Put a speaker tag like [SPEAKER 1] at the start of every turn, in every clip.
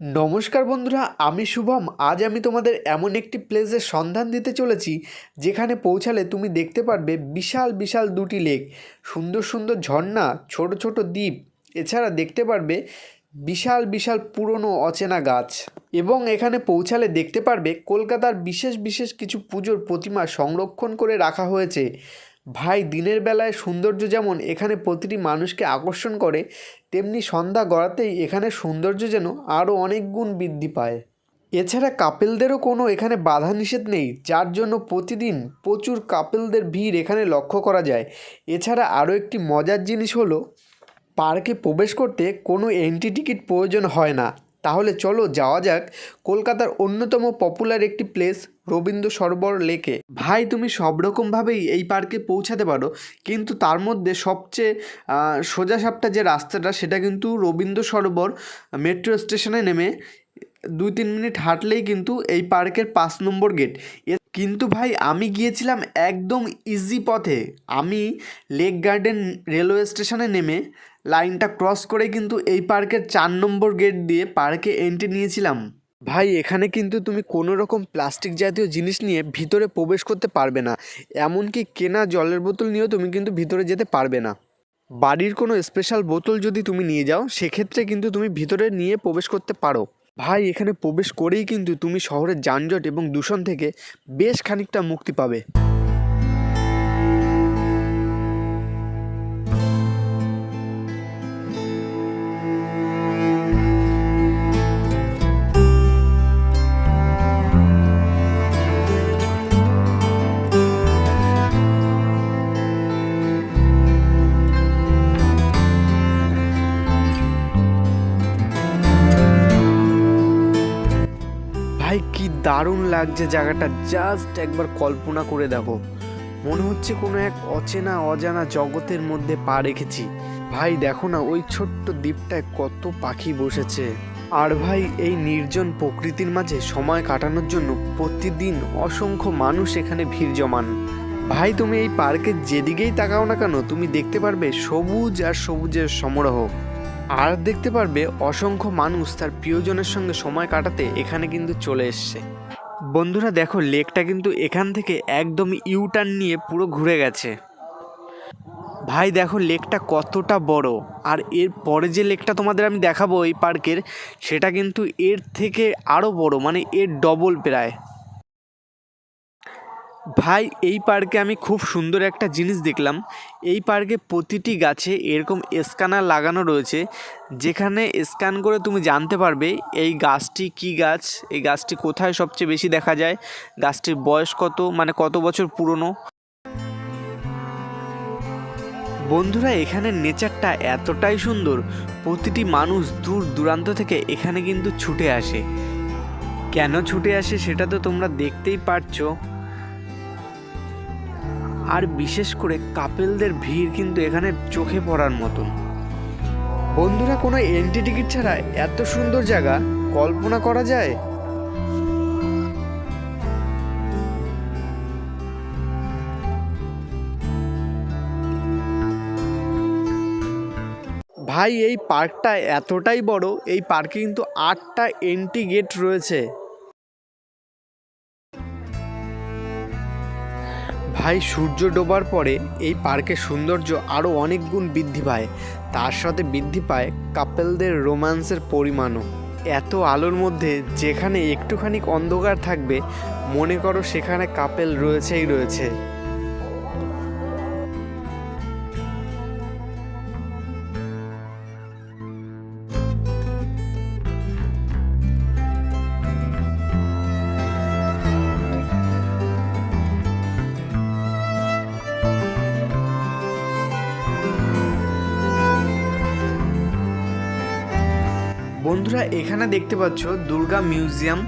[SPEAKER 1] নমস্কার বন্ধুরা, আমি শুভম। আজ আমি তোমাদের এমন একটি প্লেসের সন্ধান দিতে চলেছি, যেখানে পৌঁছালে তুমি দেখতে পারবে বিশাল বিশাল দুটি লেক সুন্দর সুন্দর ঝর্ণা, ছোট ছোট দ্বীপ। এছাড়া দেখতে পারবে বিশাল বিশাল পুরনো অচেনা গাছ। এবং এখানে পৌঁছালে দেখতে পারবে কলকাতার বিশেষ বিশেষ কিছু পুজোর প্রতিমা সংরক্ষণ করে রাখা হয়েছে। ভাই, দিনের বেলায় সৌন্দর্য যেমন এখানে প্রতিটি মানুষকে আকর্ষণ করে, তেমনি সন্ধ্যা গড়াতেই এখানে সৌন্দর্য যেন আরও অনেক গুণ বৃদ্ধি পায়। এছাড়া কাপেলদেরও কোনো এখানে বাধা নিষেধ নেই, যার জন্য প্রতিদিন প্রচুর কাপেলদের ভিড় এখানে লক্ষ্য করা যায়। এছাড়া আরও একটি মজার জিনিস হলো, পার্কে প্রবেশ করতে কোনো এন্ট্রি টিকিট প্রয়োজন হয় না। তাহলে চলো যাওয়া যাক কলকাতার অন্যতম পপুলার একটি প্লেস রবীন্দ্র সরোবর লেকে ভাই, তুমি সব রকমভাবেই এই পার্কে পৌঁছাতে পারো, কিন্তু তার মধ্যে সবচেয়ে সোজাসাপটা যে রাস্তাটা, সেটা কিন্তু রবীন্দ্র সরোবর মেট্রো স্টেশনে নেমে দুই তিন মিনিট হাঁটলেই কিন্তু এই পার্কের পাঁচ নম্বর গেট কিন্তু ভাই, আমি গিয়েছিলাম একদম ইজি পথে। আমি লেক গার্ডেন রেলওয়ে স্টেশনে নেমে লাইনটা ক্রস করে কিন্তু এই পার্কের চার নম্বর গেট দিয়ে পার্কে এন্ট্রি নিয়েছিলাম। ভাই, এখানে কিন্তু তুমি কোনো রকম প্লাস্টিক জাতীয় জিনিস নিয়ে ভিতরে প্রবেশ করতে পারবে না। এমনকি কেনা জলের বোতল নিয়েও তুমি কিন্তু ভিতরে যেতে পারবে না। বাড়ির কোনো স্পেশাল বোতল যদি তুমি নিয়ে যাও, সেক্ষেত্রে কিন্তু তুমি ভিতরে নিয়ে প্রবেশ করতে পারো। ভাই, এখানে প্রবেশ করেই কিন্তু তুমি শহরের যানজট এবং দূষণ থেকে বেশ খানিকটা মুক্তি পাবে। দারুণ লাগছে জায়গাটা। জাস্ট একবার কল্পনা করে দেখো। মনে হচ্ছে কোনো এক অচেনা, অজানা জগতের মধ্যে পা রেখেছি। ভাই, দেখো না, ওই ছোট্ট দ্বীপটায় কত পাখি বসেছে। আর ভাই, এই নির্জন প্রকৃতির মাঝে সময় কাটানোর জন্য প্রতিদিন অসংখ্য মানুষ এখানে ভিড় জমান। ভাই, তুমি এই পার্কের যেদিকেই তাকাও না কেন, তুমি দেখতে পারবে সবুজ আর সবুজের সমারোহ। আর দেখতে পারবে অসংখ্য মানুষ তার প্রিয়জনের সঙ্গে সময় কাটাতে এখানে কিন্তু চলে এসছে। বন্ধুরা দেখো, লেকটা কিন্তু এখান থেকে একদম ইউটার্ন নিয়ে পুরো ঘুরে গেছে। ভাই দেখো, লেকটা কতটা বড়। আর এর পরে যে লেকটা তোমাদের আমি দেখাবো এই পার্কের, সেটা কিন্তু এর থেকে আরও বড় মানে এর ডবল প্রায়। ভাই, এই পার্কে আমি খুব সুন্দর একটা জিনিস দেখলাম। এই পার্কে প্রতিটি গাছে এরকম স্ক্যানার লাগানো রয়েছে, যেখানে স্ক্যান করে তুমি জানতে পারবে এই গাছটি কি গাছ, এই গাছটি কোথায় সবচেয়ে বেশি দেখা যায়, গাছটির বয়স কত মানে কত বছর পুরনো। বন্ধুরা, এখানে নেচারটা এতটাই সুন্দর, প্রতিটি মানুষ দূর দূরান্ত থেকে এখানে কিন্তু ছুটে আসে। কেন ছুটে আসে সেটা তো তোমরা দেখতেই পারছ। আর বিশেষ করে কাপেলদের ভিড় কিন্তু এখানে চোখে পড়ার মতন। বন্ধুরা, কোনো এন্ট্রি টিকিট ছাড়া এত সুন্দর জায়গা কল্পনা করা যায়? ভাই, এই পার্কটা এতটাই বড়, এই পার্কে কিন্তু আটটা এন্ট্রি গেট রয়েছে। ভাই সূর্য ডোবার পরে এই পার্কের সৌন্দর্য আরও অনেক গুণ বৃদ্ধি পায়। তার সাথে বৃদ্ধি পায় কাপেলদের রোম্যান্সের পরিমাণও। এত আলোর মধ্যে যেখানে একটুখানি অন্ধকার থাকবে, মনে করো সেখানে কাপেল রয়েছেই রয়েছে। বন্ধুরা, এখানে দেখতে পাচ্ছ দুর্গা মিউজিয়াম।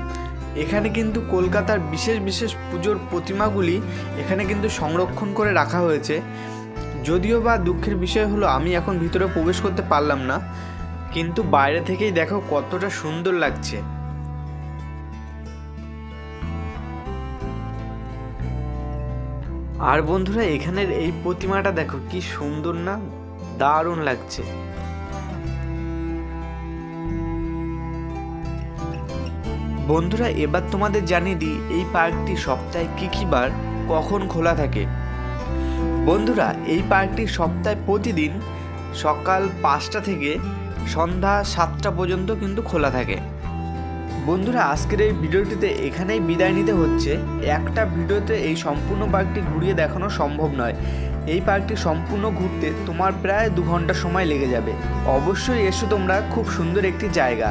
[SPEAKER 1] এখানে কিন্তু কলকাতার বিশেষ বিশেষ পুজোর প্রতিমাগুলি এখানে কিন্তু সংরক্ষণ করে রাখা হয়েছে। যদিও বা দুঃখের বিষয় হলো, আমি এখন ভিতরে প্রবেশ করতে পারলাম না। কিন্তু বাইরে থেকেই দেখো কতটা সুন্দর লাগছে। আর বন্ধুরা, এখানের এই প্রতিমাটা দেখো কি সুন্দর না, দারুণ লাগছে। বন্ধুরা, এবার তোমাদের জানিয়ে দিই, এই পার্কটি সপ্তাহে কী কী বার কখন খোলা থাকে। বন্ধুরা, এই পার্কটি সপ্তাহে প্রতিদিন সকাল পাঁচটা থেকে সন্ধ্যা সাতটা পর্যন্ত কিন্তু খোলা থাকে। বন্ধুরা, আজকের এই ভিডিওটিতে এখানেই বিদায় নিতে হচ্ছে। একটা ভিডিওতে এই সম্পূর্ণ পার্কটি ঘুরিয়ে দেখানো সম্ভব নয়। এই পার্কটি সম্পূর্ণ ঘুরতে তোমার প্রায় দু ঘণ্টা সময় লেগে যাবে। অবশ্যই এসো তোমরা, খুব সুন্দর একটি জায়গা।